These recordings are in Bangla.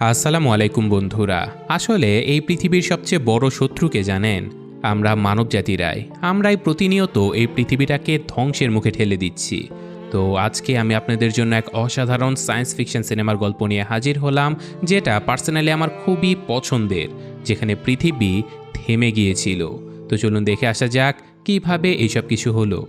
আসসালামু আলাইকুম বন্ধুরা। আসলে এই পৃথিবীর সবচেয়ে বড় শত্রুকে জানেন? আমরা মানব জাতিরাই আমরাই প্রতিনিয়ত এই পৃথিবীটাকে ধ্বংসের মুখে ঠেলে দিচ্ছি। তো আজকে আমি আপনাদের জন্য এক অসাধারণ সায়েন্স ফিকশন সিনেমার গল্প নিয়ে হাজির হলাম, যেটা পার্সোনালি আমার খুবই পছন্দের, যেখানে পৃথিবী থেমে গিয়েছিল। তো চলুন দেখে আসা যাক, কীভাবে এইসব কিছু হলো।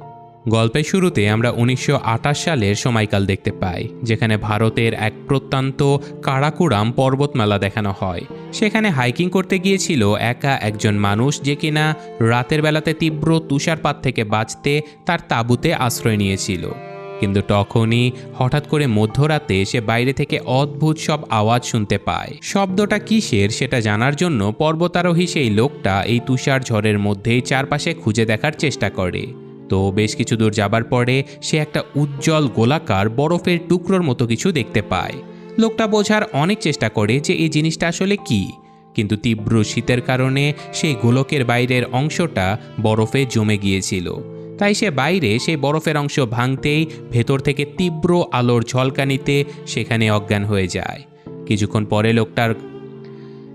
গল্পের শুরুতে আমরা উনিশশো আঠাশ সালের সময়কাল দেখতে পাই, যেখানে ভারতের এক প্রত্যন্ত কারাকুরাম পর্বতমালা দেখানো হয়। সেখানে হাইকিং করতে গিয়েছিল একা একজন মানুষ যে কিনা রাতের বেলাতে তীব্র তুষারপাত থেকে বাঁচতে তার তাঁবুতে আশ্রয় নিয়েছিল। কিন্তু তখনই হঠাৎ করে মধ্যরাতে সে বাইরে থেকে অদ্ভুত সব আওয়াজ শুনতে পায়। শব্দটা কিসের সেটা জানার জন্য পর্বতারোহী সেই লোকটা এই তুষার ঝড়ের মধ্যেই চারপাশে খুঁজে দেখার চেষ্টা করে। তো বেশ কিছু দূর যাবার পরে সে একটা উজ্জ্বল গোলাকার বরফের টুকরোর মতো কিছু দেখতে পায়। লোকটা বোঝার অনেক চেষ্টা করে যে এই জিনিসটা আসলে কি, কিন্তু তীব্র শীতের কারণে সেই গোলকের বাইরের অংশটা বরফে জমে গিয়েছিল। তাই সে বাইরে সেই বরফের অংশ ভাঙতেই ভেতর থেকে তীব্র আলোর ঝলকানিতে সেখানে অজ্ঞান হয়ে যায়। কিছুক্ষণ পরে লোকটার,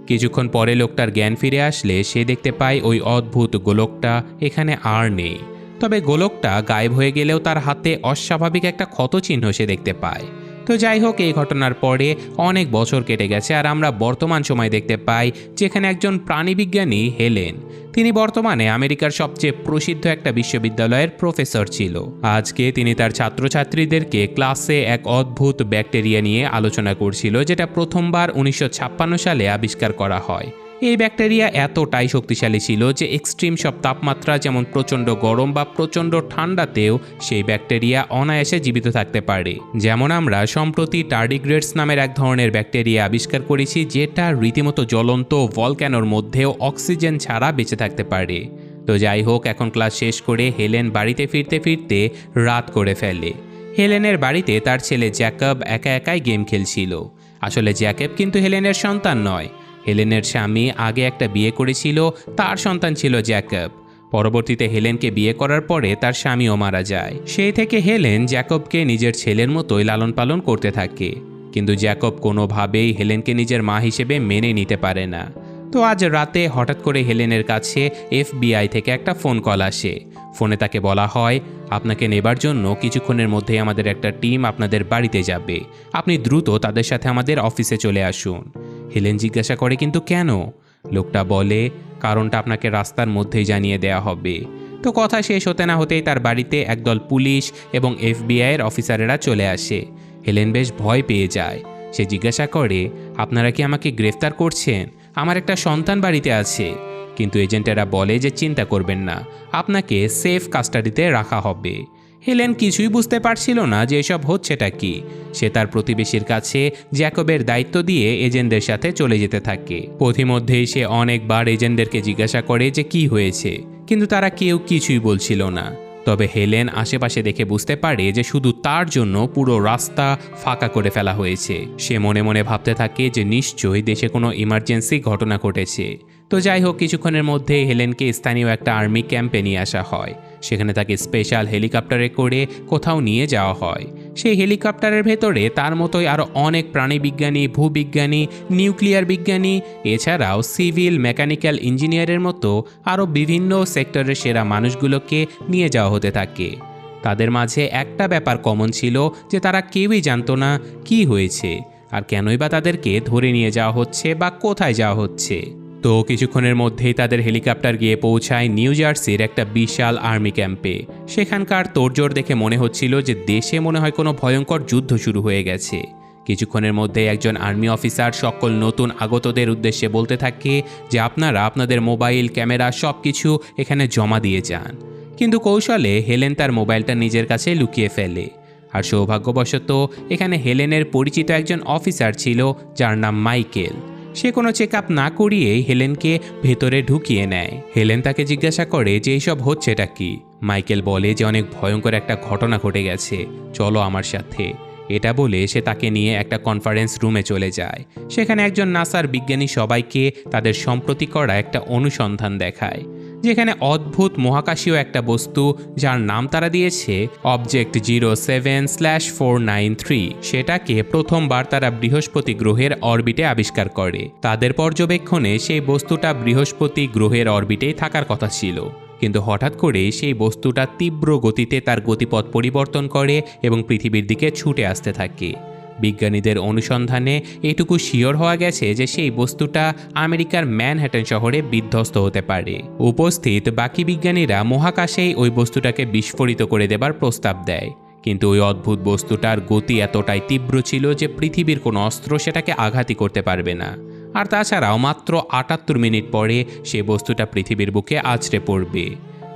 কিছুক্ষণ পরে লোকটার জ্ঞান ফিরে আসলে সে দেখতে পায় ওই অদ্ভুত গোলকটা এখানে আর নেই। তবে গোলকটা গায়েব হয়ে গেলেও তার হাতে অস্বাভাবিক একটা ক্ষতচিহ্ন সে দেখতে পায়। তো যাই হোক, এই ঘটনার পরে অনেক বছর কেটে গেছে আর আমরা বর্তমান সময় দেখতে পাই যেখানে একজন প্রাণীবিজ্ঞানী হেলেন। তিনি বর্তমানে আমেরিকার সবচেয়ে প্রসিদ্ধ একটা বিশ্ববিদ্যালয়ের প্রফেসর ছিল। আজকে তিনি তার ছাত্রছাত্রীদেরকে ক্লাসে এক অদ্ভুত ব্যাকটেরিয়া নিয়ে আলোচনা করছিল, যেটা প্রথমবার উনিশশো ছাপ্পান্ন সালে আবিষ্কার করা হয়। এই ব্যাকটেরিয়া এতটাই শক্তিশালী ছিল যে এক্সট্রিম সব তাপমাত্রা যেমন প্রচণ্ড গরম বা প্রচণ্ড ঠান্ডাতেও সেই ব্যাকটেরিয়া অনায়াসে জীবিত থাকতে পারে। যেমন আমরা সম্প্রতি টার্ডিগ্রেডস নামের এক ধরনের ব্যাকটেরিয়া আবিষ্কার করেছি যেটা রীতিমতো জ্বলন্ত ভলক্যানোর মধ্যেও অক্সিজেন ছাড়া বেঁচে থাকতে পারে। তো যাই হোক, এখন ক্লাস শেষ করে হেলেন বাড়িতে ফিরতে ফিরতে রাত করে ফেলে। হেলেনের বাড়িতে তার ছেলে জ্যাকব একা একাই গেম খেলছিল। আসলে জ্যাকব কিন্তু হেলেনের সন্তান নয়। হেলেনের স্বামী আগে একটা বিয়ে করেছিল, তার সন্তান ছিল জ্যাকব। পরবর্তীতে হেলেনকে বিয়ে করার পরে তার স্বামীও মারা যায়। সেই থেকে হেলেন জ্যাকবকে নিজের ছেলের মতোই লালন পালন করতে থাকে। কিন্তু জ্যাকব কোনোভাবেই হেলেনকে নিজের মা হিসেবে মেনে নিতে পারে না। তো আজ রাতে হঠাৎ করে হেলেনের কাছে এফবিআই থেকে একটা ফোন কল আসে। ফোনে তাকে বলা হয়, আপনাকে নেবার জন্য কিছুক্ষণের মধ্যেই আমাদের একটা টিম আপনাদের বাড়িতে যাবে। আপনি দ্রুত তাদের সাথে আমাদের অফিসে চলে আসুন। হেলেন জিজ্ঞাসা করে, কিন্তু কেন? লোকটা বলে, কারণটা আপনাকে রাস্তার মধ্যেই জানিয়ে দেয়া হবে। তো কথা শেষ হতে না হতেই তার বাড়িতে একদল পুলিশ এবং এফবিআইয়ের অফিসারেরা চলে আসে। হেলেন বেশ ভয় পেয়ে যায়। সে জিজ্ঞাসা করে, আপনারা কি আমাকে গ্রেফতার করছেন? আমার একটা সন্তান বাড়িতে আছে। কিন্তু এজেন্টেরা বলে যে, চিন্তা করবেন না। আপনাকে সেফ কাস্টাডিতে রাখা হবে। হেলেন কিছুই বুঝতে পারছিল না যে এসব হচ্ছেটা কি। সে তার প্রতিবেশীর কাছে জ্যাকবের দায়িত্ব দিয়ে এজেন্টদের সাথে চলে যেতে থাকে। পথিমধ্যেই সে অনেকবার এজেন্টদেরকে জিজ্ঞাসা করে যে কি হয়েছে, কিন্তু তারা কেউ কিছুই বলছিল না। তবে হেলেন আশেপাশে দেখে বুঝতে পারে যে শুধু তার জন্য পুরো রাস্তা ফাঁকা করে ফেলা হয়েছে। সে মনে মনে ভাবতে থাকে যে নিশ্চয়ই দেশে কোনো ইমার্জেন্সি ঘটনা ঘটেছে। তো যাই হোক, কিছুক্ষণের মধ্যে হেলেনকে স্থানীয় একটা আর্মি ক্যাম্পে নিয়ে আসা হয়। সেখানে তাকে স্পেশাল হেলিকপ্টারে করে কোথাও নিয়ে যাওয়া হয়। সেই হেলিকপ্টারের ভেতরে তার মতোই আরও অনেক প্রাণীবিজ্ঞানী, ভূবিজ্ঞানী, নিউক্লিয়ার বিজ্ঞানী, এছাড়াও সিভিল মেকানিক্যাল ইঞ্জিনিয়ারের মতো আরও বিভিন্ন সেক্টরের সেরা মানুষগুলোকে নিয়ে যাওয়া হতে থাকে। তাদের মাঝে একটা ব্যাপার কমন ছিল যে তারা কেউই জানতো না কি হয়েছে, আর কেনই বা তাদেরকে ধরে নিয়ে যাওয়া হচ্ছে বা কোথায় যাওয়া হচ্ছে। তো কিছুক্ষণের মধ্যেই তাদের হেলিকপ্টার গিয়ে পৌঁছায় নিউ জার্সির একটা বিশাল আর্মি ক্যাম্পে। সেখানকার তোড়জোড় দেখে মনে হচ্ছিল যে দেশে মনে হয় কোনো ভয়ঙ্কর যুদ্ধ শুরু হয়ে গেছে। কিছুক্ষণের মধ্যে একজন আর্মি অফিসার সকল নতুন আগতদের উদ্দেশ্যে বলতে থাকে যে আপনারা আপনাদের মোবাইল, ক্যামেরা সব কিছু এখানে জমা দিয়ে যান। কিন্তু কৌশলে হেলেন তার মোবাইলটা নিজের কাছে লুকিয়ে ফেলে। আর সৌভাগ্যবশত এখানে হেলেনের পরিচিত একজন অফিসার ছিল, যার নাম মাইকেল। সে কোনো চেক আপ না করিয়েই হেলেনকে ভেতরে ঢুকিয়ে নেয়। হেলেন তাকে জিজ্ঞাসা করে যে এইসব হচ্ছেটা কি? মাইকেল বলে যে অনেক ভয়ঙ্কর একটা ঘটনা ঘটে গেছে। চলো আমার সাথে। এটা বলে সে তাকে নিয়ে একটা কনফারেন্স রুমে চলে যায়। সেখানে একজন নাসার বিজ্ঞানী সবাইকে তাদের সম্প্রতি করা একটা অনুসন্ধান দেখায়। যেখানে অদ্ভুত মহাকাশীয় একটা বস্তু যার নাম তারা দিয়েছে object zero seven slash four nine three সেটাকে প্রথমবার তারা বৃহস্পতি গ্রহের অরবিটে আবিষ্কার করে। তাদের পর্যবেক্ষণে সেই বস্তুটা বৃহস্পতি গ্রহের অরবিটেই থাকার কথা ছিল। কিন্তু হঠাৎ করে সেই বস্তুটা তীব্র গতিতে তার গতিপথ পরিবর্তন করে এবং পৃথিবীর দিকে ছুটে আসতে থাকে। বিজ্ঞানীদের অনুসন্ধানে এটুকু শিওর হওয়া গেছে যে সেই বস্তুটা আমেরিকার ম্যানহ্যাটন শহরে বিধ্বস্ত হতে পারে। উপস্থিত বাকি বিজ্ঞানীরা মহাকাশেই ওই বস্তুটাকে বিস্ফোরিত করে দেবার প্রস্তাব দেয়। কিন্তু ওই অদ্ভুত বস্তুটার গতি এতটাই তীব্র ছিল যে পৃথিবীর কোনো অস্ত্র সেটাকে আঘাতই করতে পারবে না। আর তাছাড়াও মাত্র আটাত্তর মিনিট পরে সে বস্তুটা পৃথিবীর বুকে আছড়ে পড়বে।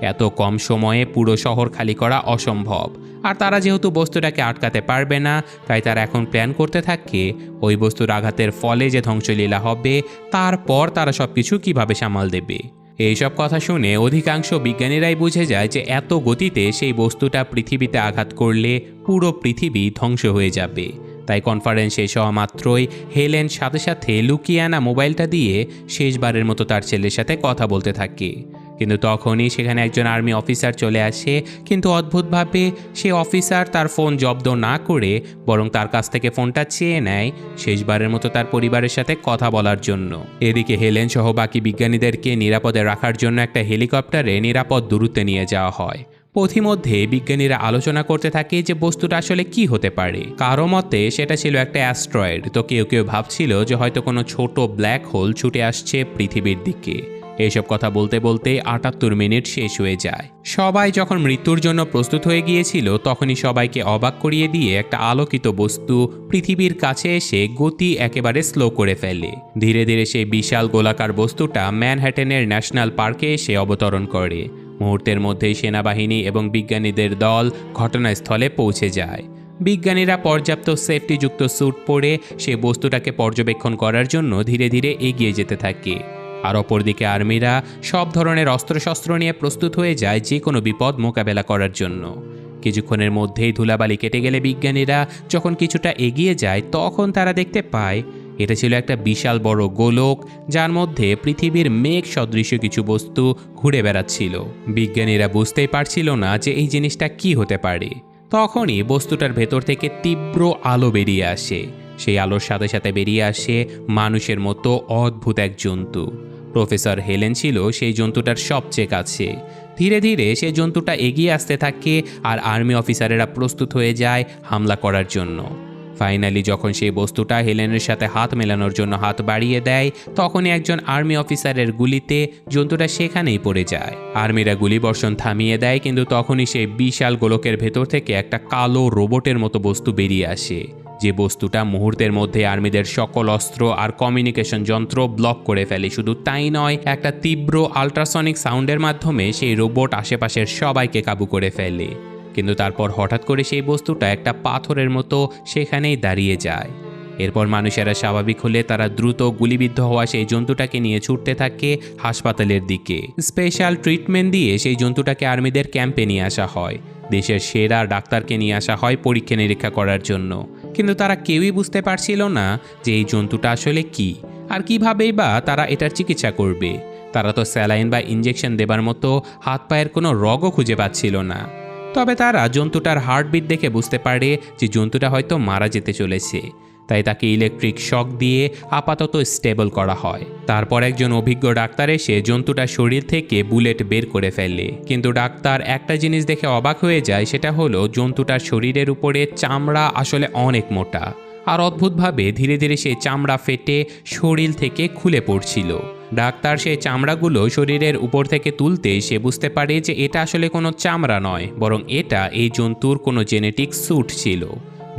এত কম সময়ে পুরো শহর খালি করা অসম্ভব। আর তারা যেহেতু বস্তুটাকে আটকাতে পারবে না, তাই তারা এখন প্ল্যান করতে থাকে, ওই বস্তুর আঘাতের ফলে যে ধ্বংসলীলা হবে, তারপর তারা সব কিছু কীভাবে সামাল দেবে। এইসব কথা শুনে অধিকাংশ বিজ্ঞানীরাই বুঝে যায় যে এত গতিতে সেই বস্তুটা পৃথিবীতে আঘাত করলে পুরো পৃথিবী ধ্বংস হয়ে যাবে। তাই কনফারেন্স শেষ হওয়া মাত্রই হেলেন সাথে সাথে লুকিয়ে আনা মোবাইলটা দিয়ে শেষবারের মতো তার ছেলের সাথে কথা বলতে থাকে। কিন্তু তখনই সেখানে একজন আর্মি অফিসার চলে আসে। কিন্তু অদ্ভুতভাবে সে অফিসার তার ফোন জব্দ না করে বরং তার কাছ থেকে ফোনটা চেয়ে নেয় শেষবারের মতো তার পরিবারের সাথে কথা বলার জন্য। এদিকে হেলেন সহ বাকি বিজ্ঞানীদেরকে নিরাপদে রাখার জন্য একটা হেলিকপ্টারে নিরাপদ দূরত্বে নিয়ে যাওয়া হয়। পথিমধ্যে বিজ্ঞানীরা আলোচনা করতে থাকে যে বস্তুটা আসলে কি হতে পারে। কারও মতে সেটা ছিল একটা অ্যাস্ট্রয়েড। তো কেউ কেউ ভাবছিল যে হয়তো কোনো ছোট ব্ল্যাক হোল ছুটে আসছে পৃথিবীর দিকে। এইসব কথা বলতে বলতে আটাত্তর মিনিট শেষ হয়ে যায়। সবাই যখন মৃত্যুর জন্য প্রস্তুত হয়ে গিয়েছিল, তখনই সবাইকে অবাক করিয়ে দিয়ে একটা আলোকিত বস্তু পৃথিবীর কাছে এসে গতি একেবারে স্লো করে ফেলে। ধীরে ধীরে সেই বিশাল গোলাকার বস্তুটা ম্যানহ্যাটেনের ন্যাশনাল পার্কে এসে অবতরণ করে। মুহূর্তের মধ্যেই সেনাবাহিনী এবং বিজ্ঞানীদের দল ঘটনাস্থলে পৌঁছে যায়। বিজ্ঞানীরা পর্যাপ্ত সেফটিযুক্ত স্যুট পরে সে বস্তুটাকে পর্যবেক্ষণ করার জন্য ধীরে ধীরে এগিয়ে যেতে থাকে। আর অপরদিকে আর্মিরা সব ধরনের অস্ত্রশস্ত্র নিয়ে প্রস্তুত হয়ে যায় যে কোনো বিপদ মোকাবেলা করার জন্য। কিছুক্ষণের মধ্যেই ধুলাবালি কেটে গেলে বিজ্ঞানীরা যখন কিছুটা এগিয়ে যায়, তখন তারা দেখতে পায়, এটা ছিল একটা বিশাল বড় গোলক, যার মধ্যে পৃথিবীর মেঘ সদৃশ কিছু বস্তু ঘুরে বেড়াচ্ছিল। বিজ্ঞানীরা বুঝতেই পারছিল না যে এই জিনিসটা কি হতে পারে। তখনই বস্তুটার ভেতর থেকে তীব্র আলো বেরিয়ে আসে। সেই আলোর সাথে সাথে বেরিয়ে আসে মানুষের মতো অদ্ভুত এক জন্তু। প্রফেসর হেলেন ছিল সেই জন্তুটার সবচেয়ে কাছে। ধীরে ধীরে সেই জন্তুটা এগিয়ে আসতে থাকে আর আর্মি অফিসারেরা প্রস্তুত হয়ে যায় হামলা করার জন্য। ফাইনালি যখন সেই বস্তুটা হেলেনের সাথে হাত মেলানোর জন্য হাত বাড়িয়ে দেয়, তখনই একজন আর্মি অফিসারের গুলিতে জন্তুটা সেখানেই পড়ে যায়। আর্মিরা গুলিবর্ষণ থামিয়ে দেয়, কিন্তু তখনই সেই বিশাল গোলকের ভেতর থেকে একটা কালো রোবটের মতো বস্তু বেরিয়ে আসে। যে বস্তুটা মুহূর্তের মধ্যে আর্মিদের সকল অস্ত্র আর কমিউনিকেশন যন্ত্র ব্লক করে ফেলে, শুধু তাই নয়, একটা তীব্র আল্ট্রাসনিক সাউন্ডের মাধ্যমে সেই রোবট আশেপাশের সবাইকে কাবু করে ফেলে। কিন্তু তারপর হঠাৎ করে সেই বস্তুটা একটা পাথরের মতো সেখানেই দাঁড়িয়ে যায়। এরপর মানুষেরা স্বাভাবিক হলে তারা দ্রুত গুলিবিদ্ধ হওয়া সেই জন্তুটাকে নিয়ে ছুটতে থাকে হাসপাতালের দিকে। স্পেশাল ট্রিটমেন্ট দিয়ে সেই জন্তুটাকে আর্মিদের ক্যাম্পে নিয়ে আসা হয়। দেশের সেরা ডাক্তারকে নিয়ে আসা হয় পরীক্ষা নিরীক্ষা করার জন্য। কিন্তু তারা কেউই বুঝতে পারছিল না যে এই জন্তুটা আসলে কি আর কিভাবেই বা তারা এটার চিকিৎসা করবে। তারা তো স্যালাইন বা ইঞ্জেকশন দেবার মতো হাত পায়ের কোনো রগও খুঁজে পাচ্ছিল না। তবে তারা জন্তুটার হার্টবিট দেখে বুঝতে পারে যে জন্তুটা হয়তো মারা যেতে চলেছে। তাই তাকে ইলেকট্রিক শক দিয়ে আপাতত স্টেবল করা হয়। তারপর একজন অভিজ্ঞ ডাক্তার এসে জন্তুটার শরীর থেকে বুলেট বের করে ফেলে। কিন্তু ডাক্তার একটা জিনিস দেখে অবাক হয়ে যায়, সেটা হলো জন্তুটার শরীরের উপরে চামড়া আসলে অনেক মোটা। আর অদ্ভুতভাবে ধীরে ধীরে সেই চামড়া ফেটে শরীর থেকে খুলে পড়ছিল। ডাক্তার সেই চামড়াগুলো শরীরের উপর থেকে তুলতে সে বুঝতে পারে যে এটা আসলে কোনো চামড়া নয়, বরং এটা এই জন্তুর কোনো জেনেটিক স্যুট ছিল।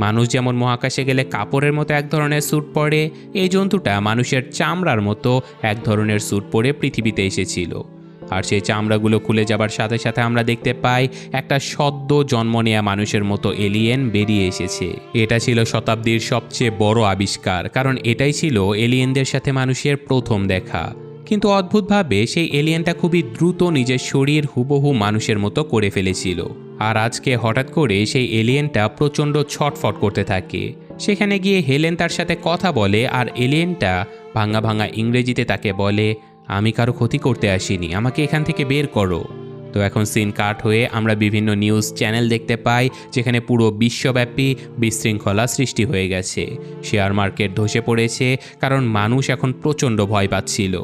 মানুষ যেমন মহাকাশে গেলে কাপড়ের মতো এক ধরনের স্যুট পরে, এই জন্তুটা মানুষের চামড়ার মতো এক ধরনের স্যুট পরে পৃথিবীতে এসেছিল। আর সেই চামড়াগুলো খুলে যাবার সাথে সাথে আমরা দেখতে পাই একটা সদ্য জন্ম নেয়া মানুষের মতো এলিয়েন বেরিয়ে এসেছে। এটা ছিল শতাব্দীর সবচেয়ে বড় আবিষ্কার, কারণ এটাই ছিল এলিয়েনদের সাথে মানুষের প্রথম দেখা। কিন্তু অদ্ভুতভাবে সেই এলিয়েনটা খুবই দ্রুত নিজের শরীর হুবহু মানুষের মতো করে ফেলেছিল। আর আজকে হঠাৎ করে সেই এলিয়েনটা প্রচণ্ড ছটফট করতে থাকে। সেখানে গিয়ে হেলেন তার সাথে কথা বলে আর এলিয়েনটা ভাঙা ভাঙা ইংরেজিতে তাকে বলে, আমি কারও ক্ষতি করতে আসিনি, আমাকে এখান থেকে বের করো। তো এখন সিন কাট হয়ে আমরা বিভিন্ন নিউজ চ্যানেল দেখতে পাই, যেখানে পুরো বিশ্বব্যাপী বিশৃঙ্খলা সৃষ্টি হয়ে গেছে। শেয়ার মার্কেট ধসে পড়েছে, কারণ মানুষ এখন প্রচণ্ড ভয় পাচ্ছিল।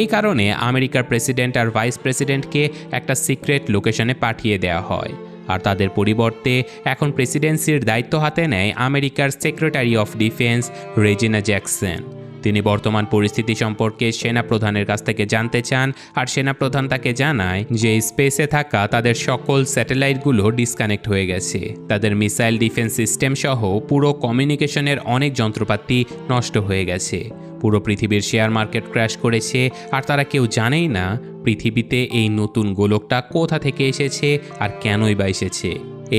এই কারণে আমেরিকার প্রেসিডেন্ট আর ভাইস প্রেসিডেন্টকে একটা সিক্রেট লোকেশনে পাঠিয়ে দেওয়া হয়। আর তাদের পরিবর্তে এখন প্রেসিডেন্সির দায়িত্ব হাতে নেয় আমেরিকার secretary of defence Regina Jackson. তিনি বর্তমান পরিস্থিতি সম্পর্কে সেনা প্রধানের কাছ থেকে জানতে চান আর সেনা প্রধান তাকে জানায় যে স্পেসে থাকা তাদের সকল স্যাটেলাইটগুলো ডিসকানেক্ট হয়ে গেছে। তাদের মিসাইল ডিফেন্স সিস্টেম সহ পুরো কমিউনিকেশনের অনেক যন্ত্রপাতি নষ্ট হয়ে গেছে। পুরো পৃথিবীর শেয়ার মার্কেট ক্র্যাশ করেছে। আর তারা কেউ জানেই না পৃথিবীতে এই নতুন গোলকটা কোথা থেকে এসেছে আর কেনই বা এসেছে।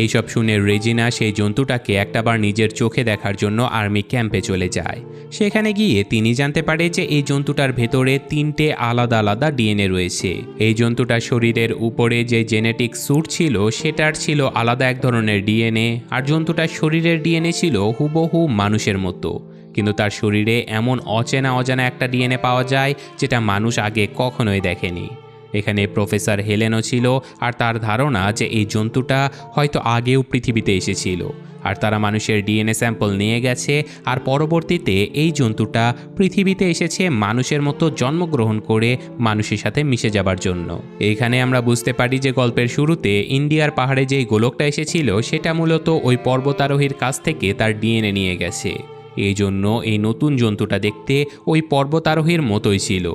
এইসব শুনে রেজিনা সেই জন্তুটাকে একটাবার নিজের চোখে দেখার জন্য আর্মি ক্যাম্পে চলে যায়। সেখানে গিয়ে তিনি জানতে পারে যে এই জন্তুটার ভেতরে তিনটে আলাদা আলাদা ডিএনএ রয়েছে। এই জন্তুটার শরীরের উপরে যে জেনেটিক স্যুট ছিল, সেটার ছিল আলাদা এক ধরনের ডিএনএ, আর জন্তুটার শরীরের ডিএনএ ছিল হুবহু মানুষের মতো। কিন্তু তার শরীরে এমন অচেনা অজানা একটা ডিএনএ পাওয়া যায় যেটা মানুষ আগে কখনোই দেখেনি। এখানে প্রফেসর হেলেনও ছিল আর তার ধারণা যে এই জন্তুটা হয়তো আগেও পৃথিবীতে এসেছিল। আর তারা মানুষের ডিএনএ স্যাম্পল নিয়ে গেছে আর পরবর্তীতে এই জন্তুটা পৃথিবীতে এসেছে মানুষের মতো জন্মগ্রহণ করে মানুষের সাথে মিশে যাবার জন্য। এইখানে আমরা বুঝতে পারি যে গল্পের শুরুতে ইন্ডিয়ার পাহাড়ে যেই গোলকটা এসেছিল সেটা মূলত ওই পর্বতারোহীর কাছ থেকে তার ডিএনএ নিয়ে গেছে। এই জন্য এই নতুন জন্তুটা দেখতে ওই পর্বতারোহীর মতোই ছিল।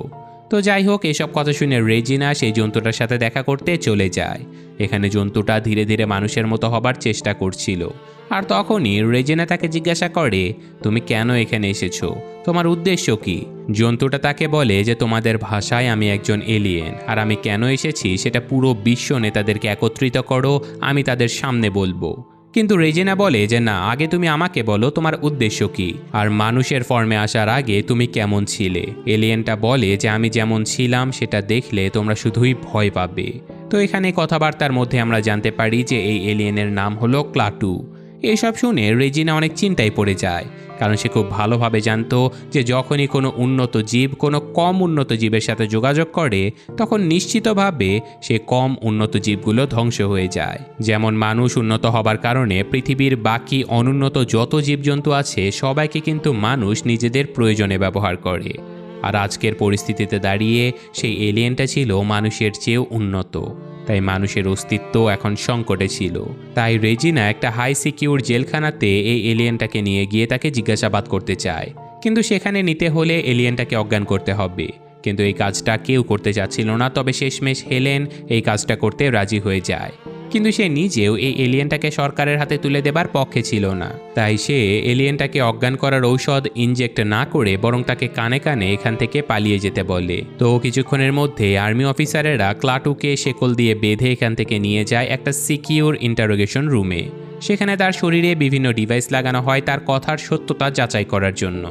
তো যাই হোক, এসব কথা শুনে রেজিনা সেই জন্তুটার সাথে দেখা করতে চলে যায়। এখানে জন্তুটা ধীরে ধীরে মানুষের মতো হবার চেষ্টা করছিল। আর তখনই রেজিনা তাকে জিজ্ঞাসা করে, তুমি কেন এখানে এসেছ? তোমার উদ্দেশ্য কি? জন্তুটা তাকে বলে যে, তোমাদের ভাষায় আমি একজন এলিয়েন আর আমি কেন এসেছি সেটা পুরো বিশ্ব নেতাদেরকে একত্রিত করো, আমি তাদের সামনে বলব। কিন্তু রেজেনা বলে যে, না, আগে তুমি আমাকে বলো তোমার উদ্দেশ্য কি। আর মানুষের ফর্মে আসার আগে তুমি কেমন ছিলে? এলিয়েনটা বলে যে, আমি যেমন ছিলাম, সেটা দেখলে তোমরা শুধুই ভয় পাবে। তো এখানে কথাবার্তার মধ্যে আমরা জানতে পারি যে, এই এলিয়েনের নাম হলো ক্লাটু। এসব শুনে রেজিনা অনেক চিন্তায় পড়ে যায়, কারণ সে খুব ভালোভাবে জানতো যে যখনই কোনো উন্নত জীব কোনো কম উন্নত জীবের সাথে যোগাযোগ করে, তখন নিশ্চিতভাবে সে কম উন্নত জীবগুলো ধ্বংস হয়ে যায়। যেমন মানুষ উন্নত হবার কারণে পৃথিবীর বাকি অনুন্নত যত জীবজন্তু আছে, সবাইকে কিন্তু মানুষ নিজেদের প্রয়োজনে ব্যবহার করে। আর আজকের পরিস্থিতিতে দাঁড়িয়ে সেই এলিয়েনটা ছিল মানুষের চেয়েও উন্নত। তাই মানুষের অস্তিত্ব এখন সংকটে ছিল। তাই রেজিনা একটা হাই সিকিউর জেলখানাতে এই এলিয়েনটাকে নিয়ে গিয়ে তাকে জিজ্ঞাসাবাদ করতে চায়। কিন্তু সেখানে নিতে হলে এলিয়েনটাকে অজ্ঞান করতে হবে। কিন্তু এই কাজটা কেউ করতে চাচ্ছিল না, তবে শেষমেশ হেলেন এই কাজটা করতে রাজি হয়ে যায়। কিন্তু সে নিজেও এই এলিয়েনটাকে সরকারের হাতে তুলে দেবার পক্ষে ছিল না। তাই সে এলিয়েনটাকে অজ্ঞান করার ঔষধ ইনজেক্ট না করে বরং তাকে কানে কানে এখান থেকে পালিয়ে যেতে বলে। তো কিছুক্ষণের মধ্যে আর্মি অফিসারেরা ক্লাটুকে শেকল দিয়ে বেঁধে এখান থেকে নিয়ে যায় একটা সিকিউর ইন্টারোগেশন রুমে সেখানে তার শরীরে বিভিন্ন ডিভাইস লাগানো হয় তার কথার সত্যতা যাচাই করার জন্য।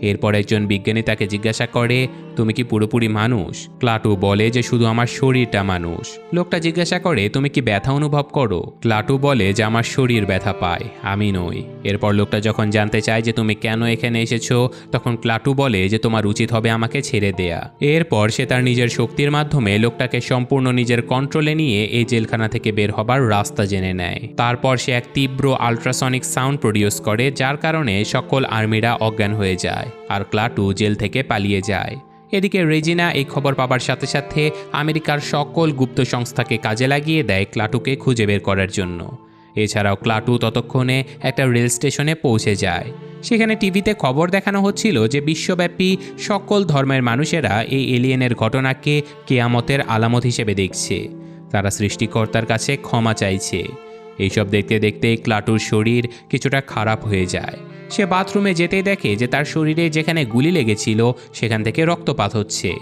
এরপর একজন বিজ্ঞানী তাকে জিজ্ঞাসা করে তুমি কি পুরোপুরি মানুষ? ক্লাটু বলে যে শুধু আমার শরীরটা মানুষ। লোকটা জিজ্ঞাসা করে, তুমি কি ব্যথা অনুভব করো? ক্লাটু বলে যে আমার শরীর ব্যথা পায়, আমি নই। এরপর লোকটা যখন জানতে চায় যে তুমি কেন এখানে এসেছ, তখন ক্লাটু বলে যে তোমার উচিত হবে আমাকে ছেড়ে দেয়া। এরপর সে তার নিজের শক্তির মাধ্যমে লোকটাকে সম্পূর্ণ নিজের কন্ট্রোলে নিয়ে এই জেলখানা থেকে বের হবার রাস্তা জেনে নেয়। তারপর সে এক তীব্র আল্ট্রাসনিক সাউন্ড প্রডিউস করে, যার কারণে সকল আর্মিরা অজ্ঞান হয়ে যায়, আর ক্লাটু জেল থেকে পালিয়ে যায়। এদিকে রেজিনা এই খবর পাবার সাথে সাথে আমেরিকার সকল গুপ্ত সংস্থাকে কাজে লাগিয়ে দেয় ক্লাটুকে খুঁজে বের করার জন্য। এছাড়াও ক্লাটু ততক্ষণে একটা রেল স্টেশনে পৌঁছে যায়। সেখানে টিভিতে খবর দেখানো হচ্ছিল যে বিশ্বব্যাপী সকল ধর্মের মানুষেরা এই এলিয়েনের ঘটনাকে কেয়ামতের আলামত হিসেবে দেখছে। তারা সৃষ্টিকর্তার কাছে ক্ষমা চাইছে। এইসব দেখতে দেখতে ক্লাটুর শরীর কিছুটা খারাপ হয়ে যায়। সে বাথরুমে যেতেই দেখে যে তার শরীরে যেখানে গুলি লেগেছিল, সেখান থেকে রক্তপাত হচ্ছে।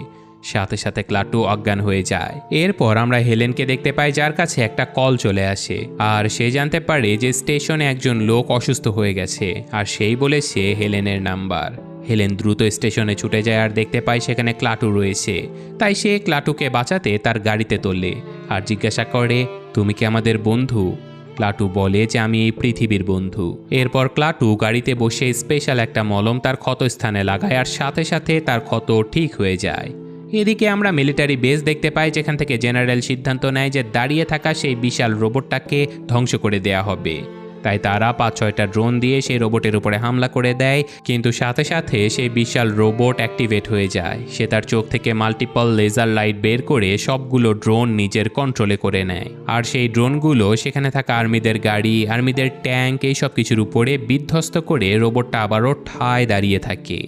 সাথে সাথে ক্লাটু অজ্ঞান হয়ে যায়। এরপর আমরা হেলেনকে দেখতে পাই যার কাছে একটা কল চলে আসে। আর সে জানতে পারে যে স্টেশনে একজন লোক অসুস্থ হয়ে গেছে। আর সেই বলেছে হেলেনের নাম্বার। হেলেন দ্রুত স্টেশনে ছুটে যায় আর দেখতে পায় সেখানে ক্লাটু রয়েছে। তাই সে ক্লাটুকে বাঁচাতে তার গাড়িতে তোলে। আর জিজ্ঞাসা করে, তুমি কি আমাদের বন্ধু? ক্লাটু বলে যে আমি এই পৃথিবীর বন্ধু। এরপর ক্লাটু গাড়িতে বসে স্পেশাল একটা মলম তার ক্ষতস্থানে লাগায় আর সাথে সাথে তার ক্ষত ঠিক হয়ে যায়। এদিকে আমরা মিলিটারি বেস দেখতে পাই যেখান থেকে জেনারেল সিদ্ধান্ত নেয় যে দাঁড়িয়ে থাকা সেই বিশাল রোবটটাকে ধ্বংস করে দেয়া হবে। তাই তারা পাঁচ ছয়টা ড্রোন দিয়ে সেই রোবটের উপরে হামলা করে দেয়, কিন্তু সাথে সাথে সেই বিশাল রোবট অ্যাক্টিভেট হয়ে যায়। সে তার চোখ থেকে মাল্টিপল লেজার লাইট বের করে সবগুলো ড্রোন নিজের কন্ট্রোলে করে নেয়। আর সেই ড্রোনগুলো সেখানে থাকা আর্মিদের গাড়ি, আর্মিদের ট্যাঙ্ক এই সব কিছুর উপরে বিধ্বস্ত করে রোবটটা আবারও ঠায় দাঁড়িয়ে থাকে।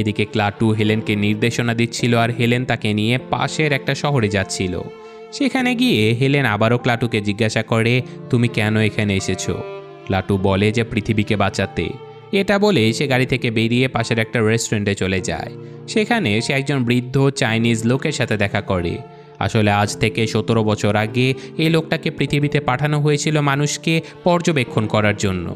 এদিকে ক্লাটু হেলেনকে নির্দেশনা দিচ্ছিল আর হেলেন তাকে নিয়ে পাশের একটা শহরে যাচ্ছিল। সেখানে গিয়ে হেলেন আবারও ক্লাটুকে জিজ্ঞাসা করে, তুমি কেন এখানে এসেছ? ক্লাটু বলে যে পৃথিবীকে বাঁচাতে। এটা বলে সে গাড়ি থেকে বেরিয়ে পাশের একটা রেস্টুরেন্টে চলে যায়। সেখানে সে একজন বৃদ্ধ চাইনিজ লোকের সাথে দেখা করে। আসলে আজ থেকে সতেরো বছর আগে এই লোকটাকে পৃথিবীতে পাঠানো হয়েছিল মানুষকে পর্যবেক্ষণ করার জন্য।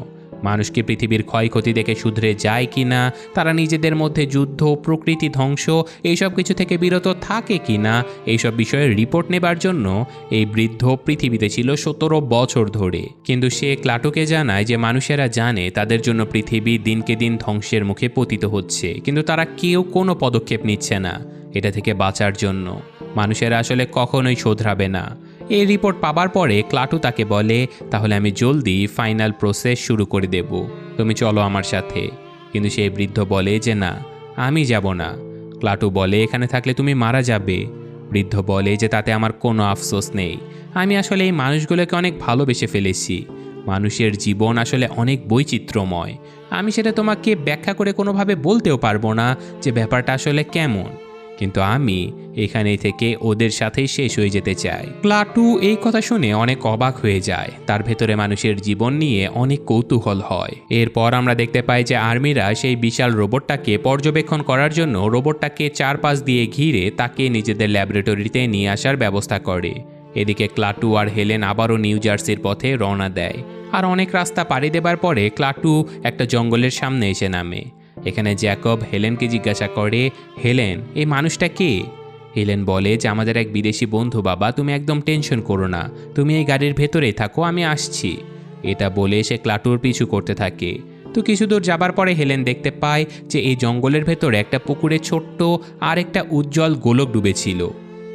মানুষ কি পৃথিবীর ক্ষয়ক্ষতি দেখে শুধরে যায় কি না, তারা নিজেদের মধ্যে যুদ্ধ, প্রকৃতি ধ্বংস, এইসব কিছু থেকে বিরত থাকে কি না, এইসব বিষয়ে রিপোর্ট নেবার জন্য এই বৃদ্ধ পৃথিবীতে ছিল সতেরো বছর ধরে। কিন্তু সে ক্লাটোকে জানায় যে মানুষেরা জানে তাদের জন্য পৃথিবী দিনকে দিন ধ্বংসের মুখে পতিত হচ্ছে, কিন্তু তারা কেউ কোনো পদক্ষেপ নিচ্ছে না, এটা থেকে বাঁচার জন্য। মানুষেরা আসলে কখনোই শোধরাবে না। এই রিপোর্ট পাবার পরে ক্লাটু তাকে বলে, তাহলে আমি জলদি ফাইনাল প্রসেস শুরু করে দেব। তুমি চলো আমার সাথে। কিন্তু সেই বৃদ্ধ বলে যে, না, আমি যাব না। ক্লাটু বলে, এখানে থাকলে তুমি মারা যাবে। বৃদ্ধ বলে যে, তাতে আমার কোনো আফসোস নেই। আমি আসলে এই মানুষগুলোকে অনেক ভালোবেসে ফেলেছি। মানুষের জীবন আসলে অনেক বৈচিত্র্যময়। আমি সেটা তোমাকে ব্যাখ্যা করে কোনোভাবে বলতেও পারব না যে ব্যাপারটা আসলে কেমন। কিন্তু আমি এখানে থেকে ওদের সাথেই শেষ হয়ে যেতে চাই। ক্লাটু এই কথা শুনে অনেক অবাক হয়ে যায়। তার ভেতরে মানুষের জীবন নিয়ে অনেক কৌতূহল হয়। এরপর আমরা দেখতে পাই যে আর্মিরা সেই বিশাল রোবটটাকে পর্যবেক্ষণ করার জন্য রোবটটাকে চারপাশ দিয়ে ঘিরে তাকে নিজেদের ল্যাবরেটরিতে নিয়ে আসার ব্যবস্থা করে। এদিকে ক্লাটু আর হেলেন আবারও নিউ জার্সির পথে রওনা দেয়। আর অনেক রাস্তা পাড়ি দেবার পরে ক্লাটু একটা জঙ্গলের সামনে এসে নামে। এখানে জ্যাকব হেলেনকে জিজ্ঞাসা করে, হেলেন, এই মানুষটা কে? হেলেন বলে যে, আমাদের এক বিদেশি বন্ধু, বাবা, তুমি একদম টেনশন করো না। তুমি এই গাড়ির ভেতরে থাকো, আমি আসছি। এটা বলে সে ক্লাটুর পিছু করতে থাকে। তো কিছু দূর যাবার পরে হেলেন দেখতে পায় যে, এই জঙ্গলের ভেতরে একটা পুকুরে ছোট্ট আর একটা উজ্জ্বল গোলক ডুবেছিল।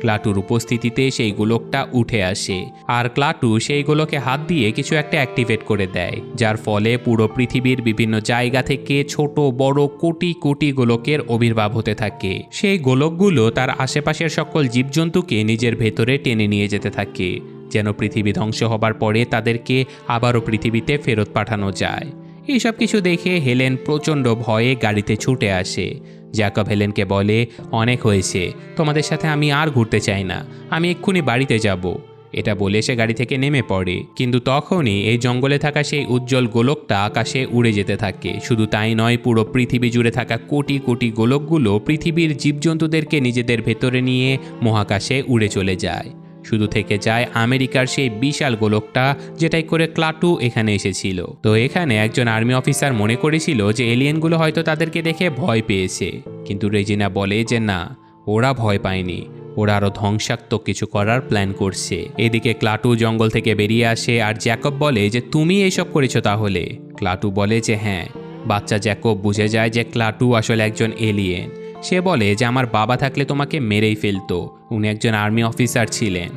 ক্লাটুর উপস্থিতিতে সেই গোলকটা উঠে আসে। আর ক্লাটু সেই গোলকে হাত দিয়ে কিছু একটা অ্যাক্টিভেট করে দেয়, যার ফলে পুরো পৃথিবীর বিভিন্ন জায়গা থেকে ছোট, বড়, কোটি কোটি গোলকের আবির্ভাব হতে থাকে। সেই গোলকগুলো তার আশেপাশের সকল জীবজন্তুকে নিজের ভেতরে টেনে নিয়ে যেতে থাকে, যেন পৃথিবী ধ্বংস হবার পরে তাদেরকে আবারও পৃথিবীতে ফেরত পাঠানো যায়। এইসব কিছু দেখে হেলেন প্রচণ্ড ভয়ে গাড়িতে ছুটে আসে জ্যাকব হেলেনকে বলে, অনেক হয়েছে। তোমাদের সাথে আমি আর ঘুরতে চাই না। আমি এক্ষুনি বাড়িতে যাব। এটা বলে সে গাড়ি থেকে নেমে পড়ে। কিন্তু তখনই এই জঙ্গলে থাকা সেই উজ্জ্বল গোলকটা আকাশে উড়ে যেতে থাকে। শুধু তাই নয়, পুরো পৃথিবী জুড়ে থাকা কোটি কোটি গোলকগুলো পৃথিবীর জীবজন্তুদেরকে নিজেদের ভেতরে নিয়ে মহাকাশে উড়ে চলে যায়। শুধু থেকে যায় আমেরিকার সেই বিশাল গোলকটা, যেটাই করে ক্লাটু এখানে এসেছিল। তো এখানে একজন আর্মি অফিসার মনে করেছিল যে এলিয়েনগুলো হয়তো তাদেরকে দেখে ভয় পেয়েছে। কিন্তু রেজিনা বলে যে না, ওরা ভয় পায়নি। ওরা আরও ধ্বংসাত্মক কিছু করার প্ল্যান করছে। এদিকে ক্লাটু জঙ্গল থেকে বেরিয়ে আসে আর জ্যাকব বলে যে, তুমি এসব করেছ তাহলে? ক্লাটু বলে যে হ্যাঁ। বাচ্চা জ্যাকব বুঝে যায় যে ক্লাটু আসলে একজন এলিয়েন। সে বলে যে, আমার বাবা থাকলে তোমাকে মেরেই ফেলতো। উনি একজন আর্মি অফিসার ছিলেন।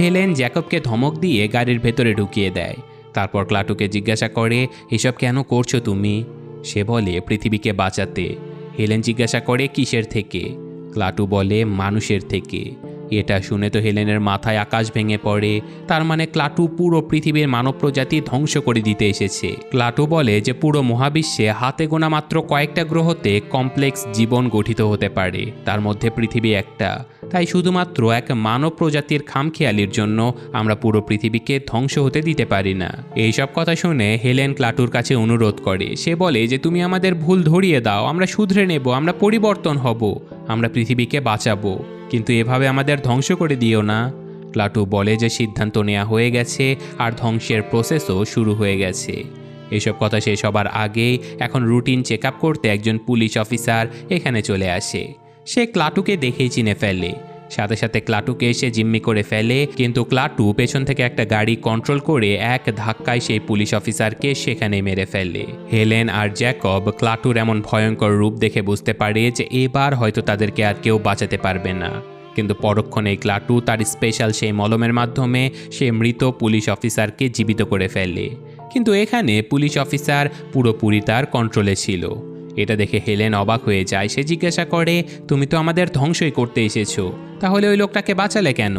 হেলেন জ্যাকবকে ধমক দিয়ে গাড়ির ভেতরে ঢুকিয়ে দেয়। তারপর ক্লাটুকে জিজ্ঞাসা করে, এসব কেন করছ তুমি? সে বলে, পৃথিবীকে বাঁচাতে। হেলেন জিজ্ঞাসা করে, কিসের থেকে? ক্লাটু বলে, মানুষের থেকে। এটা শুনে তো হেলেনের মাথায় আকাশ ভেঙে পড়ে। তার মানে ক্লাটু পুরো পৃথিবীর মানব প্রজাতি ধ্বংস করে দিতে এসেছে। ক্লাটু বলে যে পুরো মহাবিশ্বে হাতে গোনা মাত্র কয়েকটা গ্রহতে কমপ্লেক্স জীবন গঠিত হতে পারে। তার মধ্যে পৃথিবী একটা। তাই শুধুমাত্র এক মানব প্রজাতির খামখেয়ালির জন্য আমরা পুরো পৃথিবীকে ধ্বংস হতে দিতে পারি না। এইসব কথা শুনে হেলেন ক্লাটুর কাছে অনুরোধ করে। সে বলে যে, তুমি আমাদের ভুল ধরিয়ে দাও। আমরা শুধরে নেব। আমরা পরিবর্তন হব। আমরা পৃথিবীকে বাঁচাবো। কিন্তু এভাবে আমাদের ধ্বংস করে দিও না। লাটু বলে যে সিদ্ধান্ত নেওয়া হয়ে গেছে আর ধ্বংসের প্রসেসও শুরু হয়ে গেছে। এসব কথা শেষ হবার আগেই এখন রুটিন চেক করতে একজন পুলিশ অফিসার এখানে চলে আসে। সে ক্লাটুকে দেখেই চিনে ফেলে। সাথে সাথে ক্লাটুকে এসে জিম্মি করে ফেলে, কিন্তু ক্লাটু পেছন থেকে একটা গাড়ি কন্ট্রোল করে এক ধাক্কায় সেই পুলিশ অফিসারকে সেখানে মেরে ফেলে। হেলেন আর জ্যাকব ক্লাটুর এমন ভয়ঙ্কর রূপ দেখে বুঝতে পারে যে এবার হয়তো তাদেরকে আর কেউ বাঁচাতে পারবে না। কিন্তু পরক্ষণে ক্লাটু তার স্পেশাল সেই মলমের মাধ্যমে সে মৃত পুলিশ অফিসারকে জীবিত করে ফেলে। কিন্তু এখানে পুলিশ অফিসার পুরোপুরি তার কন্ট্রোলে ছিল। এটা দেখে হেলেন অবাক হয়ে যায়। সে জিজ্ঞাসা করে, তুমি তো আমাদের ধ্বংসই করতে এসেছ। তাহলে ওই লোকটাকে বাঁচালে কেন?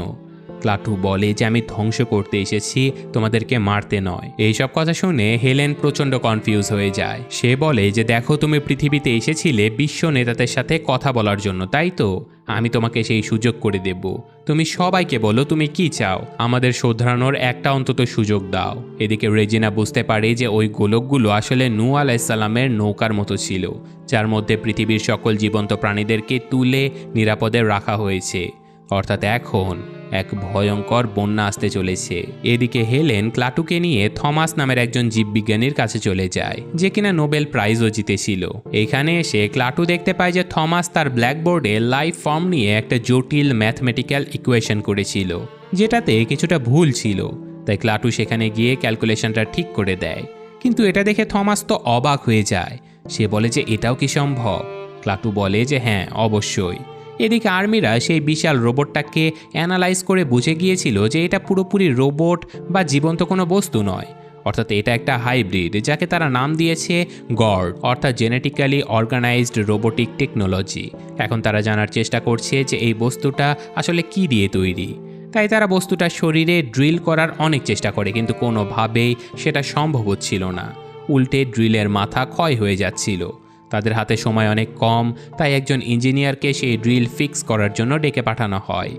ক্লাটু বলে যে আমি ধ্বংস করতে এসেছি, তোমাদেরকে মারতে নয়। এইসব কথা শুনে হেলেন প্রচণ্ড কনফিউজ হয়ে যায়। সে বলে যে, দেখো, তুমি পৃথিবীতে এসেছিলে বিশ্ব নেতাদের সাথে কথা বলার জন্য, তাই তো? আমি তোমাকে সেই সুযোগ করে দেব। তুমি সবাইকে বলো, তুমি কি চাও? আমাদের শোধরানোর একটা অন্তত সুযোগ দাও। এদিকে রেজিনা বুঝতে পারে যে, ওই গোলকগুলো আসলে নূ আলাইসাল্লামের নৌকার মতো ছিল, যার মধ্যে পৃথিবীর সকল জীবন্ত প্রাণীদেরকে তুলে নিরাপদে রাখা হয়েছে। অর্থাৎ এখন এক ভয়ঙ্কর বন্যা আসতে চলেছে। এদিকে হেলেন ক্লাটুকে নিয়ে থমাস নামের একজন জীববিজ্ঞানীর কাছে চলে যায়, যে কিনা নোবেল প্রাইজও জিতেছিল। এখানে এসে ক্লাটু দেখতে পায় যে থমাস তার ব্ল্যাকবোর্ডে লাইফ ফর্ম নিয়ে একটা জটিল ম্যাথমেটিক্যাল ইকুয়েশন করেছিল, যেটাতে কিছুটা ভুল ছিল। তাই ক্লাটু সেখানে গিয়ে ক্যালকুলেশনটা ঠিক করে দেয়। কিন্তু এটা দেখে থমাস তো অবাক হয়ে যায়। সে বলে যে এটাও কি সম্ভব? ক্লাটু বলে যে হ্যাঁ অবশ্যই। এদিকে আর্মিরা সেই বিশাল রোবটটাকে অ্যানালাইজ করে বুঝে গিয়েছিল যে এটা পুরোপুরি রোবট বা জীবন্ত কোনো বস্তু নয়। অর্থাৎ এটা একটা হাইব্রিড, যাকে তারা নাম দিয়েছে গড, অর্থাৎ জেনেটিক্যালি অর্গানাইজড রোবোটিক টেকনোলজি। এখন তারা জানার চেষ্টা করছে যে এই বস্তুটা আসলে কি দিয়ে তৈরি। তাই তারা বস্তুটা শরীরে ড্রিল করার অনেক চেষ্টা করে, কিন্তু কোনোভাবেই সেটা সম্ভব হচ্ছিল না। উল্টে ড্রিলের মাথা ক্ষয় হয়ে যাচ্ছিল। তাদের হাতে সময় অনেক কম, তাই একজন ইঞ্জিনিয়ারকে সেই ড্রিল ফিক্স করার জন্য ডেকে পাঠানো হয়।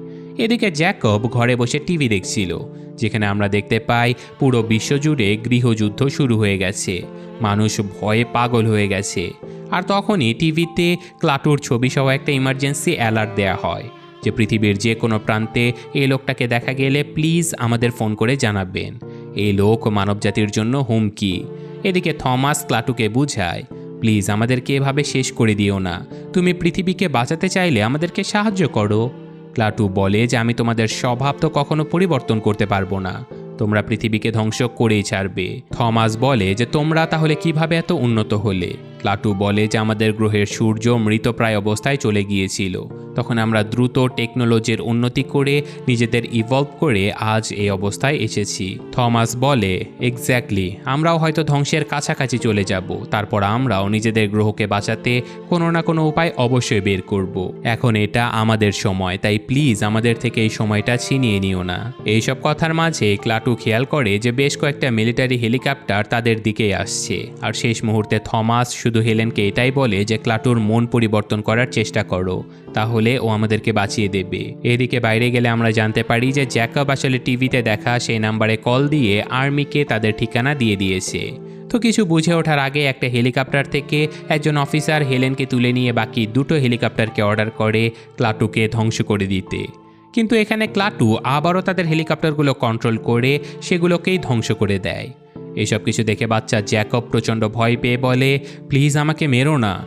এদিকে জ্যাকব ঘরে বসে টিভি দেখছিল, যেখানে আমরা দেখতে পাই পুরো বিশ্বজুড়ে গৃহযুদ্ধ শুরু হয়ে গেছে। মানুষ ভয়ে পাগল হয়ে গেছে। আর তখনই টিভিতে ক্লাটুর ছবি সহ একটা ইমার্জেন্সি অ্যালার্ট দেয়া হয়, যে পৃথিবীর যে কোনো প্রান্তে এই লোকটাকে দেখা গেলে প্লিজ আমাদের ফোন করে জানাবেন। এই লোক মানবজাতির জন্য হুমকি। এদিকে থমাস ক্লাটুকে বুঝায় প্লিজ আমাদেরকে এভাবে শেষ করে দিও না। তুমি পৃথিবীকে বাঁচাতে চাইলে আমাদেরকে সাহায্য করো। ক্লাটু বলে যে আমি তোমাদের স্বভাব তো কখনো পরিবর্তন করতে পারব না। তোমরা পৃথিবীকে ধ্বংস করেই ছাড়বে। থমাস বলে যে, তোমরা তাহলে কীভাবে এত উন্নত হলে? ক্লাটু বলে যে, আমাদের গ্রহের সূর্য মৃতপ্রায় অবস্থায় চলে গিয়েছিল। তখন আমরা দ্রুত টেকনোলজির উন্নতি করে, নিজেদের ইভলভ করে আজ এই অবস্থায় এসেছি। থমাস বলে এক্স্যাক্টলি আমরাও হয়তো ধ্বংসের কাছাকাছি চলে যাব। তারপর আমরাও নিজেদের গ্রহকে বাঁচাতে কোনো না কোনো উপায় অবশ্যই বের করব। এখন এটা আমাদের সময়, তাই প্লিজ আমাদের থেকে এই সময়টা ছিনিয়ে নিও না। এইসব কথার মাঝে ক্লাটু খেয়াল করে যে বেশ কয়েকটা মিলিটারি হেলিকপ্টার তাদের দিকেই আসছে। আর শেষ মুহূর্তে থমাস, শুধু হেলেনকে এটাই বলে যে ক্লাটুর মন পরিবর্তন করার চেষ্টা করো, তাহলে ও আমাদেরকে বাঁচিয়ে দেবে। এদিকে বাইরে গেলে আমরা জানতে পারি যে জ্যাকব আসলে টিভিতে দেখা সেই নাম্বারে কল দিয়ে আর্মিকে তাদের ঠিকানা দিয়ে দিয়েছে। তো কিছু বুঝে ওঠার আগে একটা হেলিকপ্টার থেকে একজন অফিসার হেলেনকে তুলে নিয়ে বাকি দুটো হেলিকপ্টারকে অর্ডার করে ক্লাটুকে ধ্বংস করে দিতে। কিন্তু এখানে ক্লাটু আবারও তাদের হেলিকপ্টারগুলো কন্ট্রোল করে সেগুলোকেই ধ্বংস করে দেয়। এসব কিছু দেখে বাচ্চা জ্যাকব প্রচণ্ড ভয় পেয়ে বলে, প্লিজ আমাকে মেরো না।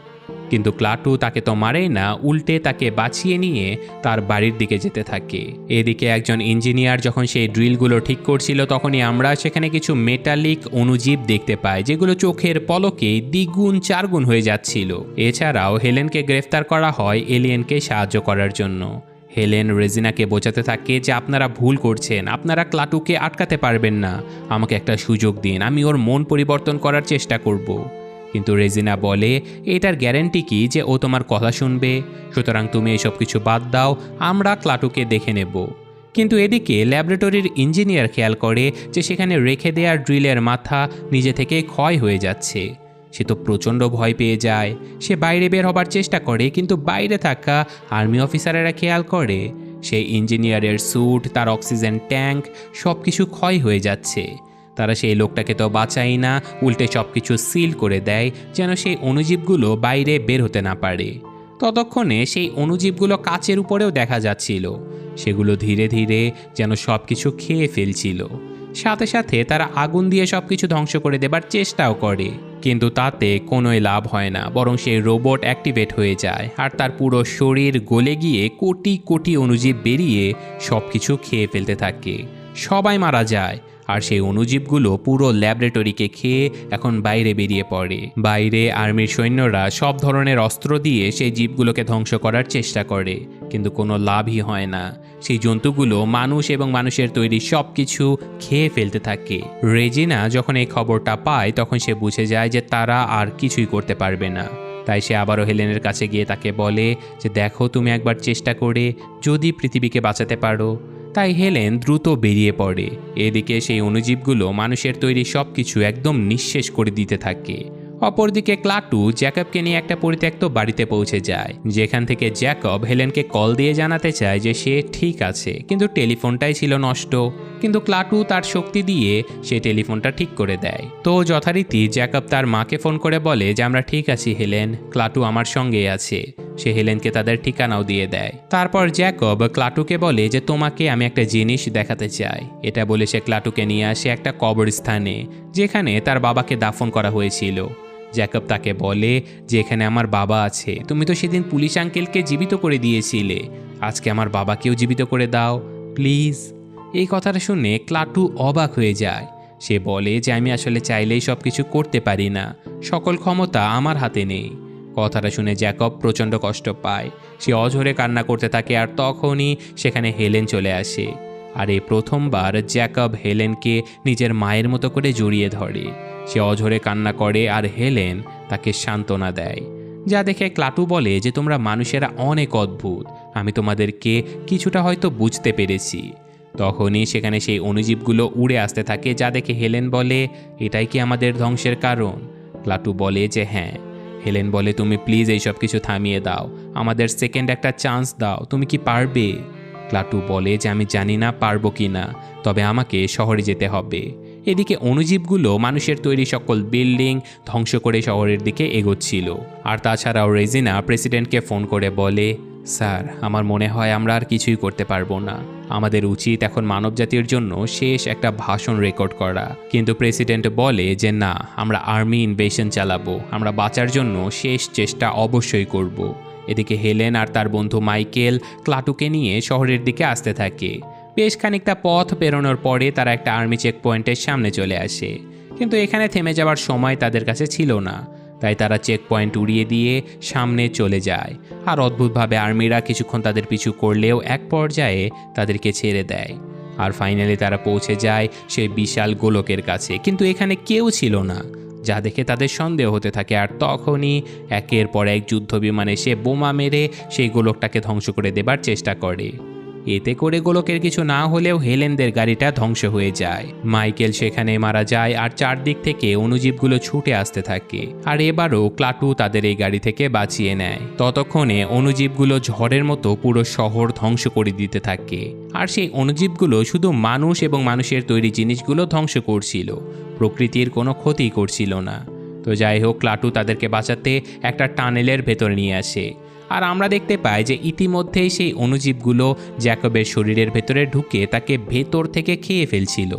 কিন্তু ক্লাটু তাকে তো মারেই না, উল্টে তাকে বাঁচিয়ে নিয়ে তার বাড়ির দিকে যেতে থাকে। এদিকে একজন ইঞ্জিনিয়ার যখন সেই ড্রিলগুলো ঠিক করছিল, তখনই আমরা সেখানে কিছু মেটালিক অণুজীব দেখতে পাই, যেগুলো চোখের পলকে দ্বিগুণ, চারগুণ হয়ে যাচ্ছিল। এছাড়াও হেলেনকে গ্রেফতার করা হয় এলিয়েনকে সাহায্য করার জন্য। হেলেন রেজিনাকে বোঝাতে থাকে যে আপনারা ভুল করছেন, আপনারা ক্লাটুকে আটকাতে পারবেন না। আমাকে একটা সুযোগ দিন, আমি ওর মন পরিবর্তন করার চেষ্টা করব। কিন্তু রেজিনা বলে, এটার গ্যারেন্টি কি যে ও তোমার কথা শুনবে? সুতরাং তুমি এসব কিছু বাদ দাও, আমরা ক্লাটুকে দেখে নেব। কিন্তু এদিকে ল্যাবরেটরির ইঞ্জিনিয়ার খেয়াল করে যে সেখানে রেখে দেওয়া ড্রিলের মাথা নিজে থেকে ক্ষয় হয়ে যাচ্ছে। সে তো প্রচণ্ড ভয় পেয়ে যায়। সে বাইরে বের হবার চেষ্টা করে, কিন্তু বাইরে থাকা আর্মি অফিসারেরা খেয়াল করে। সেই ইঞ্জিনিয়ারের স্যুট, তার অক্সিজেন ট্যাঙ্ক সব কিছু ক্ষয় হয়ে যাচ্ছে। তারা সেই লোকটাকে তো বাঁচাই না, উল্টে সব কিছু সিল করে দেয়, যেন সেই অণুজীবগুলো বাইরে বের হতে না পারে। ততক্ষণে সেই অণুজীবগুলো কাচের উপরেও দেখা যাচ্ছিল। সেগুলো ধীরে ধীরে যেন সব কিছু খেয়ে ফেলছিল। সাথে সাথে তারা আগুন দিয়ে সব কিছু ধ্বংস করে দেবার চেষ্টাও করে। কিন্তু তাতে কোনোই লাভ হয় না, বরং সেই রোবট অ্যাক্টিভেট হয়ে যায় আর তার পুরো শরীর গলে গিয়ে কোটি কোটি অনুজীব বেরিয়ে সব কিছু খেয়ে ফেলতে থাকে। সবাই মারা যায়। আর সেই অণুজীবগুলো পুরো ল্যাবরেটরিকে খেয়ে এখন বাইরে বেরিয়ে পড়ে। বাইরে আর্মির সৈন্যরা সব ধরনের অস্ত্র দিয়ে সেই জীবগুলোকে ধ্বংস করার চেষ্টা করে, কিন্তু কোনো লাভই হয় না। সেই জন্তুগুলো মানুষ এবং মানুষের তৈরি সব কিছু খেয়ে ফেলতে থাকে। রেজিনা যখন এই খবরটা পায়, তখন সে বুঝে যায় যে তারা আর কিছুই করতে পারবে না। তাই সে আবারও হেলেনের কাছে গিয়ে তাকে বলে যে, দেখো, তুমি একবার চেষ্টা করে যদি পৃথিবীকে বাঁচাতে পারো তাই হেলেন দ্রুত বেরিয়ে পড়ে। এদিকে সেই অণুজীবগুলো মানুষের তৈরি সব কিছু একদম নিঃশেষ করে দিতে থাকে। অপরদিকে ক্লাটু জ্যাকবকে নিয়ে একটা পরিত্যক্ত বাড়িতে পৌঁছে যায়। যেখান থেকে জ্যাকব হেলেনকে কল দিয়ে জানাতে চায় যে সে ঠিক আছে, কিন্তু টেলিফোনটাই ছিল নষ্ট। কিন্তু ক্লাটু তার শক্তি দিয়ে সে টেলিফোনটা ঠিক করে দেয়। তো যথারীতি জ্যাকব তার মাকে ফোন করে বলে যে, আমরা ঠিক আছি, হেলেন। ক্লাটু আমার সঙ্গে আছে। সে হেলেনকে তাদের ঠিকানাও দিয়ে দেয়। তারপর জ্যাকব ক্লাটুকে বলে যে, তোমাকে আমি একটা জিনিস দেখাতে চাই। এটা বলে সে ক্লাটুকে নিয়ে আসে একটা কবরস্থানে, যেখানে তার বাবাকে দাফন করা হয়েছিল। জ্যাকব তাকে বলে যে এখানে আমার বাবা আছে, তুমি তো সেদিন পুলিশ আঙ্কেলকে জীবিত করে দিয়েছিলে। আজকে আমার বাবাকেও জীবিত করে দাও, প্লিজ। এই কথাটা শুনে ক্লাটু অবাক হয়ে যায়। সে বলে যে, আমি আসলে চাইলেই সব কিছু করতে পারি না। সকল ক্ষমতা আমার হাতে নেই। কথাটা শুনে জ্যাকব প্রচণ্ড কষ্ট পায়। সে অঝরে কান্না করতে থাকে আর তখনই সেখানে হেলেন চলে আসে। আর এই প্রথমবার জ্যাকব হেলেনকে নিজের মায়ের মতো করে জড়িয়ে ধরে। সে অঝরে কান্না করে আর হেলেন তাকে সান্ত্বনা দেয়। যা দেখে ক্লাটু বলে যে, তোমরা মানুষেরা অনেক অদ্ভুত। আমি তোমাদেরকে কিছুটা হয়তো বুঝতে পেরেছি। তখনই সেখানে সেই অণুজীবগুলো উড়ে আসতে থাকে। যা দেখে হেলেন বলে, এটাই কি আমাদের ধ্বংসের কারণ? ক্লাটু বলে যে হ্যাঁ। হেলেন বলে, তুমি প্লিজ এইসব কিছু থামিয়ে দাও। আমাদের সেকেন্ড একটা চান্স দাও। তুমি কি পারবে? ক্লাটু বলে যে, আমি জানি না পারব কি না, তবে আমাকে শহরে যেতে হবে। এদিকে অণুজীবগুলো মানুষের তৈরি সকল বিল্ডিং ধ্বংস করে শহরের দিকে এগোচ্ছিল। আর তাছাড়াও রেজিনা প্রেসিডেন্টকে ফোন করে বলে স্যার, আমার মনে হয় আমরা আর কিছুই করতে পারব না। আমাদের উচিত এখন মানবজাতির জন্য শেষ একটা ভাষণ রেকর্ড করা। কিন্তু প্রেসিডেন্ট বলে যে না, আমরা আর্মি ইনভেশন চালাবো। আমরা বাঁচার জন্য শেষ চেষ্টা অবশ্যই করব। এদিকে হেলেন আর তার বন্ধু মাইকেল ক্লাটুকে নিয়ে শহরের দিকে আসতে থাকে। বেশ খানিকটা পথ পেরোনোর পরে তারা একটা আর্মি চেক পয়েন্টের সামনে চলে আসে। কিন্তু এখানে থেমে যাওয়ার সময় তাদের কাছে ছিল না। তাই তারা চেক পয়েন্ট উড়িয়ে দিয়ে সামনে চলে যায়। আর অদ্ভুতভাবে আর্মিরা কিছুক্ষণ তাদের পিছু করলেও এক পর্যায়ে তাদেরকে ছেড়ে দেয়। আর ফাইনালি তারা পৌঁছে যায় সেই বিশাল গোলকের কাছে। কিন্তু এখানে কেউ ছিল না, যা দেখে তাদের সন্দেহ হতে থাকে। আর তখনই একের পর এক যুদ্ধ বিমানে সে বোমা মেরে সেই গোলকটাকে ধ্বংস করে দেবার চেষ্টা করে। এতে করে গোলকের কিছু না হলেও হেলেনদের গাড়িটা ধ্বংস হয়ে যায়। মাইকেল সেখানে মারা যায় আর চারদিক থেকে অণুজীবগুলো ছুটে আসতে থাকে। আর এবারও ক্লাটু তাদের এই গাড়ি থেকে বাঁচিয়ে নেয়। ততক্ষণে অণুজীবগুলো ঝড়ের মতো পুরো শহর ধ্বংস করে দিতে থাকে। আর সেই অণুজীবগুলো শুধু মানুষ এবং মানুষের তৈরি জিনিসগুলো ধ্বংস করছিল। প্রকৃতির কোনো ক্ষতি করছিল না। তো যাই হোক, ক্লাটু তাদেরকে বাঁচাতে একটা টানেলের ভেতর নিয়ে আসে। আর আমরা দেখতে পাই যে ইতিমধ্যেই সেই অণুজীবগুলো জ্যাকবের শরীরের ভেতরে ঢুকে তাকে ভেতর থেকে খেয়ে ফেলছিল।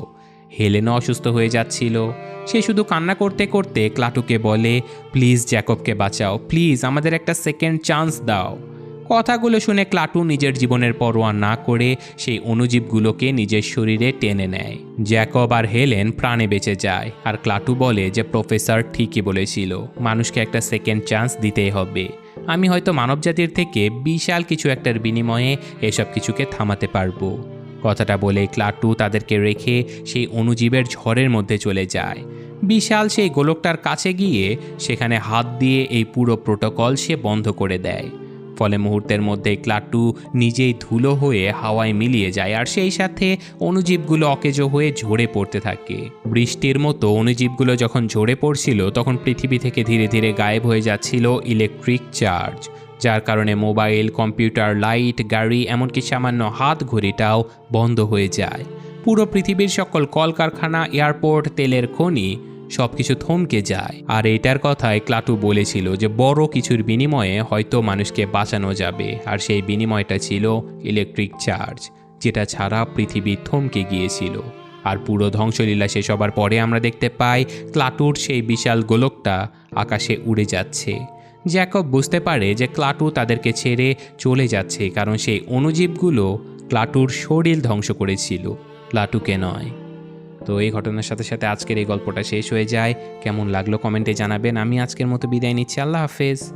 হেলেনও অসুস্থ হয়ে যাচ্ছিল। সে শুধু কান্না করতে করতে ক্লাটুকে বলে, প্লিজ জ্যাকবকে বাঁচাও, প্লিজ আমাদের একটা সেকেন্ড চান্স দাও। কথাগুলো শুনে ক্লাটু নিজের জীবনের পরোয়া না করে সেই অণুজীবগুলোকে নিজের শরীরে টেনে নেয়। জ্যাকব আর হেলেন প্রাণে বেঁচে যায় আর ক্লাটু বলে যে, প্রফেসর ঠিকই বলেছিল, মানুষকে একটা সেকেন্ড চান্স দিতেই হবে। আমি হয়তো মানবজাতির থেকে বিশাল কিছু একটার বিনিময়ে এসব কিছুকে থামাতে পারব। কথাটা বলে ক্লাটু তাদেরকে রেখে সেই অনুজীবের ঝড়ের মধ্যে চলে যায়। বিশাল সেই গোলকটার কাছে গিয়ে সেখানে হাত দিয়ে এই পুরো প্রোটোকল সে বন্ধ করে দেয়। ফলে মুহূর্তের মধ্যে ক্লাটু নিজেই ধুলো হয়ে হাওয়ায় মিলিয়ে যায় আর সেই সাথে অণুজীবগুলো অকেজো হয়ে ঝরে পড়তে থাকে। বৃষ্টির মতো অণুজীবগুলো যখন ঝরে পড়ছিল, তখন পৃথিবী থেকে ধীরে ধীরে গায়েব হয়ে যাচ্ছিল ইলেকট্রিক চার্জ, যার কারণে মোবাইল, কম্পিউটার, লাইট, গাড়ি, এমনকি সামান্য হাত ঘড়িটাও বন্ধ হয়ে যায়। পুরো পৃথিবীর সকল কলকারখানা, এয়ারপোর্ট, তেলের খনি সব কিছু থমকে যায়। আর এটার কথায় ক্লাটু বলেছিল যে বড় কিছুর বিনিময়ে হয়তো মানুষকে বাঁচানো যাবে। আর সেই বিনিময়টা ছিল ইলেকট্রিক চার্জ যেটা ছাড়া পৃথিবী থমকে গিয়েছিল। আর পুরো ধ্বংসলীলা শেষ হবার পরে আমরা দেখতে পাই ক্লাটুর সেই বিশাল গোলকটা আকাশে উড়ে যাচ্ছে। জ্যাকব বুঝতে পারে যে ক্লাটু তাদেরকে ছেড়ে চলে যাচ্ছে, কারণ সেই অণুজীবগুলো ক্লাটুর শরীর ধ্বংস করেছিল। ক্লাটুকে নয় তো এই ঘটনার সাথে সাথে আজকের এই গল্পটা শেষ হয়ে যায়। কেমন লাগল কমেন্টে জানাবেন। আমি আজকের মতো বিদায় নিচ্ছি। আল্লাহ হাফেজ।